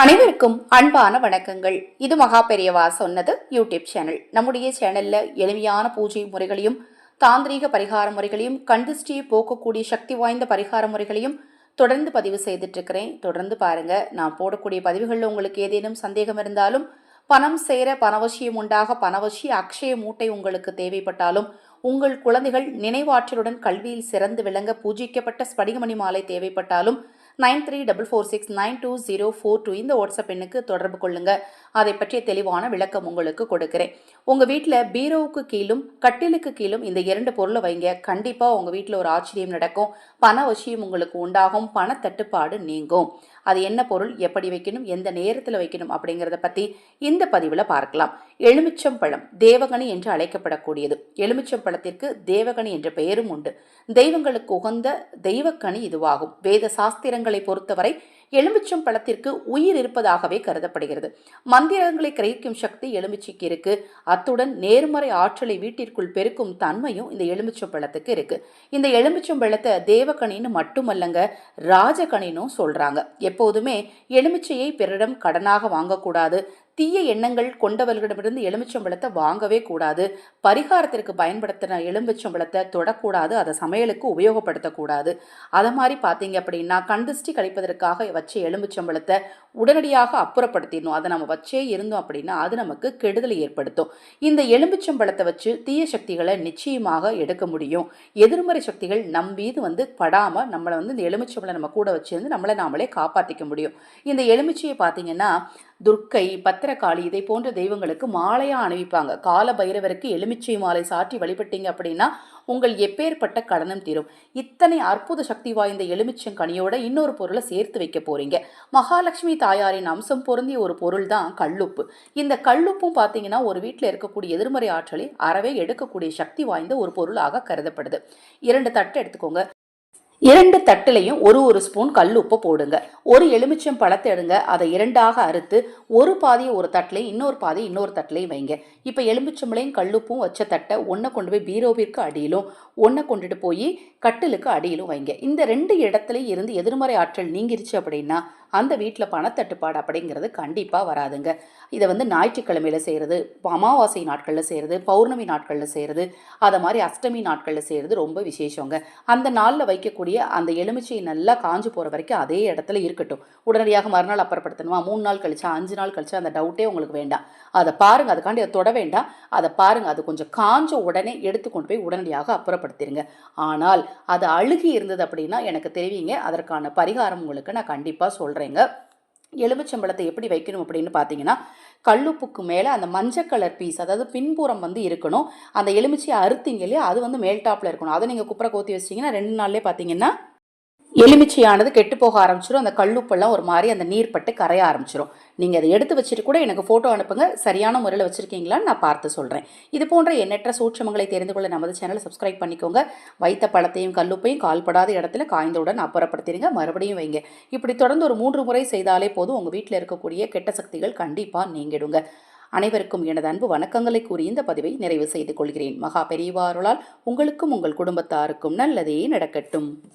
அனைவருக்கும் அன்பான வணக்கங்கள். இது மகா பெரியவா சொன்னது யூடியூப் சேனல். நம்முடைய சேனல்ல எளிமையான பூஜை முறைகளையும் தாந்திரீக பரிகார முறைகளையும் கண்டிஸ்டியை போக்கக்கூடிய சக்தி வாய்ந்த பரிகார முறைகளையும் தொடர்ந்து பதிவு செய்துட்டு இருக்கிறேன் தொடர்ந்து பாருங்க. நான் போடக்கூடிய பதிவுகளில் உங்களுக்கு ஏதேனும் சந்தேகம் இருந்தாலும் பணம் சேர பணவசியம் உண்டாக பணவசிய அக்ஷய மூட்டை உங்களுக்கு தேவைப்பட்டாலும் உங்கள் குழந்தைகள் நினைவாற்றலுடன் கல்வியில் சிறந்து விளங்க பூஜிக்கப்பட்ட ஸ்படிகமணி மாலை தேவைப்பட்டாலும் nine three double four six nine two zero four two இந்த வாட்ஸ்அப் எண்ணுக்கு தொடர்பு கொள்ளுங்கள் அதை பற்றிய தெளிவான விளக்கம் உங்களுக்கு கொடுக்குறேன். உங்கள் வீட்டில் பீரோவுக்கு கீழும் கட்டிலுக்கு கீழும் இந்த இரண்டு பொருளை வைங்க. கண்டிப்பாக உங்கள் வீட்டில் ஒரு ஆச்சரியம் நடக்கும். பண வசியம் உங்களுக்கு உண்டாகும். பணத்தட்டுப்பாடு நீங்கும். அது என்ன பொருள் எப்படி வைக்கணும் எந்த நேரத்தில் வைக்கணும் அப்படிங்கிறத பற்றி இந்த பதிவில் பார்க்கலாம். எலுமிச்சம்பழம் தேவகணி என்று அழைக்கப்படக்கூடியது. எலுமிச்சம்பழத்திற்கு தேவகணி என்ற பெயரும் உண்டு. தெய்வங்களுக்கு உகந்த தெய்வக்கனி இதுவாகும். வேத சாஸ்திரங்களை பொறுத்தவரை எலுமிச்சம் பழத்திற்கு உயிர் இருப்பதாகவே கருதப்படுகிறது. மந்திரங்களை கிரகிக்கும் சக்தி எலுமிச்சைக்கு இருக்கு. அத்துடன் நேர்மறை ஆற்றலை வீட்டிற்குள் பெருக்கும் தன்மையும் இந்த எலுமிச்சம் பழத்துக்கு இருக்கு. இந்த எலுமிச்சம் பழத்தை தேவக்கணின்னு மட்டுமல்லங்க ராஜகணினும் சொல்றாங்க. எப்போதுமே எலுமிச்சையை பிறரிடம் கடனாக வாங்கக்கூடாது. தீய எண்ணங்கள் கொண்டவர்களிடமிருந்து எலுமிச்சம்பழத்தை வாங்கவே கூடாது. பரிகாரத்திற்கு பயன்படுத்தின எலுமிச்சம்பழத்தை தொடக்கூடாது. அதை சமையலுக்கு உபயோகப்படுத்தக்கூடாது. அதை மாதிரி பார்த்தீங்க அப்படின்னா கண்டிஸ்டி கழிப்பதற்காக வச்ச எலுமிச்சம்பழத்தை உடனடியாக அப்புறப்படுத்திடணும். அதை நம்ம வச்சே இருந்தோம் அப்படின்னா அது நமக்கு கெடுதலை ஏற்படுத்தும். இந்த எலுமிச்சம்பழத்தை வச்சு தீய சக்திகளை நிச்சயமாக எடுக்க முடியும். எதிர்மறை சக்திகள் நம் மீது வந்து படாமல் நம்மளை வந்து இந்த எலுமிச்சம்பழம் நம்ம கூட வச்சிருந்து நம்மளை நாமளே காப்பாற்றிக்க முடியும். இந்த எலுமிச்சையை பார்த்தீங்கன்னா துர்க்கை பத்திரகாளி இதை போன்ற தெய்வங்களுக்கு மாலையாக அணிவிப்பாங்க. கால பைரவருக்கு எலுமிச்சை மாலை சாற்றி வழிபட்டீங்க அப்படின்னா உங்கள் எப்பேற்பட்ட கடனும் தீரும். இத்தனை அற்புத சக்தி வாய்ந்த எலுமிச்சங்கனியோட இன்னொரு பொருளை சேர்த்து வைக்க போறீங்க. மகாலட்சுமி தாயாரின் அம்சம் பொருந்திய ஒரு பொருள் தான் கல்லுப்பு. இந்த கல்லுப்பும் பார்த்தீங்கன்னா ஒரு வீட்டில் இருக்கக்கூடிய எதிர்மறை ஆற்றலை அறவே எடுக்கக்கூடிய சக்தி வாய்ந்த ஒரு பொருளாக கருதப்படுது. இரண்டு தட்டு எடுத்துக்கோங்க. இரண்டு தட்டுலையும் ஒரு ஒரு ஸ்பூன் கல் உப்பு போடுங்க. ஒரு எலுமிச்சம் பழத்தை எடுங்க. அதை இரண்டாக அறுத்து ஒரு பாதியை ஒரு தட்டிலையும் இன்னொரு பாதி இன்னொரு தட்டிலையும் வைங்க. இப்போ எலுமிச்சம்பளையும் கல்லுப்பும் வச்ச தட்டை ஒன்றை கொண்டு போய் பீரோவிற்கு அடியிலும் ஒன்றை கொண்டுட்டு போய் கட்டிலுக்கு அடியிலும் வைங்க. இந்த ரெண்டு இடத்துலையும் இருந்து எதிர்மறை ஆற்றல் நீங்கிருச்சு அப்படின்னா அந்த வீட்டில் பணத்தட்டுப்பாடு அப்படிங்கிறது கண்டிப்பாக வராதுங்க. இதை வந்து ஞாயிற்றுக்கிழமையில் செய்கிறது அமாவாசை நாட்களில் செய்கிறது பௌர்ணமி நாட்களில் செய்கிறது அதை மாதிரி அஷ்டமி நாட்களில் செய்கிறது ரொம்ப விசேஷங்க. அந்த நாளில் வைக்கக்கூடிய அந்த எலுமிச்சை நல்லா காஞ்சு போகிற வரைக்கும் அதே இடத்துல இருக்கட்டும். உடனடியாக மறுநாள் அப்புறப்படுத்தணுமா? மூணு நாள் கழிச்சா அஞ்சு நாள் கழிச்சா அந்த டவுட்டே உங்களுக்கு வேண்டாம். அதை பாருங்கள் அதுக்காண்டி அதை தொட வேண்டாம். அதை பாருங்கள் அது கொஞ்சம் காஞ்ச உடனே எடுத்து கொண்டு போய் உடனடியாக அப்புறப்படுத்திடுங்க ஆனால் அது அழுகி இருந்தது அப்படின்னா எனக்கு தெரிவிங்க. அதற்கான பரிகாரம் உங்களுக்கு நான் கண்டிப்பாக சொல்கிறேங்க எலுமிச்சம்பழத்தை எப்படி வைக்கணும் அப்படின்னு பார்த்தீங்கன்னா கல்லுப்புக்கு மேலே அந்த மஞ்சள் கலர் பீஸ் அதாவது பின்புறம் வந்து இருக்கணும். அந்த எலுமிச்சையை அறுத்தீங்க இல்லையா? அது வந்து மேல் டாப்பில் இருக்கணும். அதை நீங்கள் குப்புற கோத்தி வச்சிட்டிங்கன்னா ரெண்டு நாள்லேயே பார்த்தீங்கன்னா எலுமிச்சையானது கெட்டு போக ஆரம்பிச்சிடும் அந்த கல்லுப்பெல்லாம் ஒரு மாதிரி அந்த நீர் பட்டு கரைய ஆரம்பிச்சிடும் நீங்கள் அதை எடுத்து வச்சுட்டு கூட எனக்கு ஃபோட்டோ அனுப்புங்க. சரியான முறையில் வச்சுருக்கீங்களான்னு நான் பார்த்து சொல்கிறேன் இது போன்ற எண்ணற்ற சூட்சமங்களை தெரிந்து கொள்ள நமது சேனலை சப்ஸ்கிரைப் பண்ணிக்கோங்க. வைத்த பழத்தையும் கல்லுப்பையும் கால்படாத இடத்துல காய்ந்தவுடன் அப்புறப்படுத்திடுங்க. மறுபடியும் வைங்க. இப்படி தொடர்ந்து ஒரு மூன்று முறை செய்தாலே போதும். உங்கள் வீட்டில் இருக்கக்கூடிய கெட்ட சக்திகள் கண்டிப்பாக நீங்கிடுங்க. அனைவருக்கும் எனது அன்பு வணக்கங்களை கூறி இந்த பதிவை நிறைவு செய்து கொள்கிறேன். மகா பெரியவாருளால் உங்களுக்கும் உங்கள் குடும்பத்தாருக்கும் நல்லதே நடக்கட்டும்.